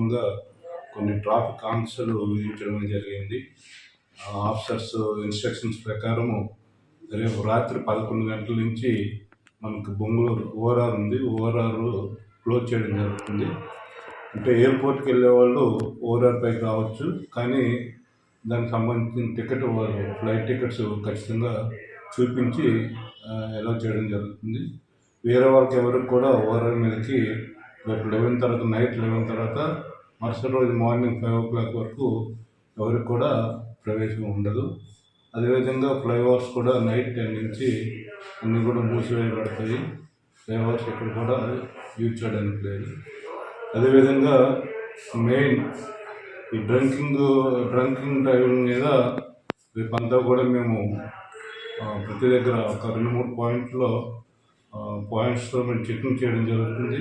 సందర్భంగా కొన్ని ట్రాఫిక్ ఆంక్షలు విధించడం జరిగింది. ఆఫీసర్స్ ఇన్స్ట్రక్షన్స్ ప్రకారము రేపు రాత్రి పదకొండు గంటల నుంచి మనకు బొంగళూరు ఓఆర్ఆర్ ఉంది. ఓఆర్ఆర్ క్లోజ్ చేయడం జరుగుతుంది. అంటే ఎయిర్పోర్ట్కి వెళ్ళే వాళ్ళు ఓఆర్ఆర్ పైకి రావచ్చు కానీ దానికి సంబంధించిన టికెట్ వాళ్ళు ఫ్లైట్ టికెట్స్ ఖచ్చితంగా చూపించి ఎలా చేయడం జరుగుతుంది. వేరే వాళ్ళకి ఎవరికి కూడా ఓఆర్ఆర్ మీదకి రేపు లెవెన్ తర్వాత నైట్ లెవెన్ తర్వాత మరుసటి రోజు మార్నింగ్ ఫైవ్ ఓ క్లాక్ వరకు ఎవరికి కూడా ప్రవేశం ఉండదు. అదేవిధంగా ఫ్లైఓవర్స్ కూడా నైట్ టెన్ నుంచి అన్నీ కూడా మూసివేయబడతాయి. ఫ్లైఓవర్స్ ఇక్కడ కూడా యూజ్ చేయడానికి లేదు. అదేవిధంగా మెయిన్ ఈ డ్రింకింగ్ డ్రింకింగ్ డ్రైవింగ్ మీద రేపంతా కూడా మేము ప్రతి దగ్గర ఒక రెండు మూడు పాయింట్లో పాయింట్స్తో మేము చెకింగ్ చేయడం జరుగుతుంది.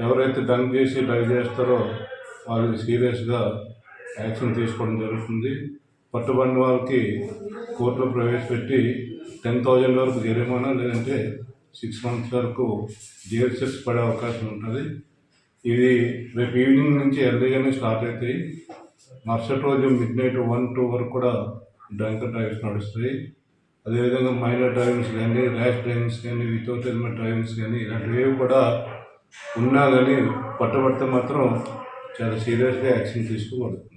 ఎవరైతే డంక్ చేసి డ్రైవ్ చేస్తారో వాళ్ళకి సీరియస్గా యాక్షన్ తీసుకోవడం జరుగుతుంది. పట్టుబడిన వాళ్ళకి కోర్టులో ప్రవేశపెట్టి టెన్ థౌజండ్ వరకు జరిమానా లేదంటే సిక్స్ మంత్స్ వరకు జైలు పడే అవకాశం ఉంటుంది. ఇది రేపు ఈవినింగ్ నుంచి ఎర్లీగానే స్టార్ట్ అవుతాయి. మరుసటి రోజు మిడ్ నైట్ వన్ టూ వరకు కూడా డ్రంక్ డ్రైవ్స్ నడుస్తాయి. అదేవిధంగా మైనర్ డ్రైవింగ్స్ కానీ ర్యాష్ డ్రైవింగ్స్ కానీ వితౌట్ హెల్మెట్ డ్రైవింగ్స్ కానీ ఇలాంటివి కూడా ఉన్నా కానీ పట్టబడితే మాత్రం చాలా సీరియస్గా యాక్షన్ తీసుకోబడుతుంది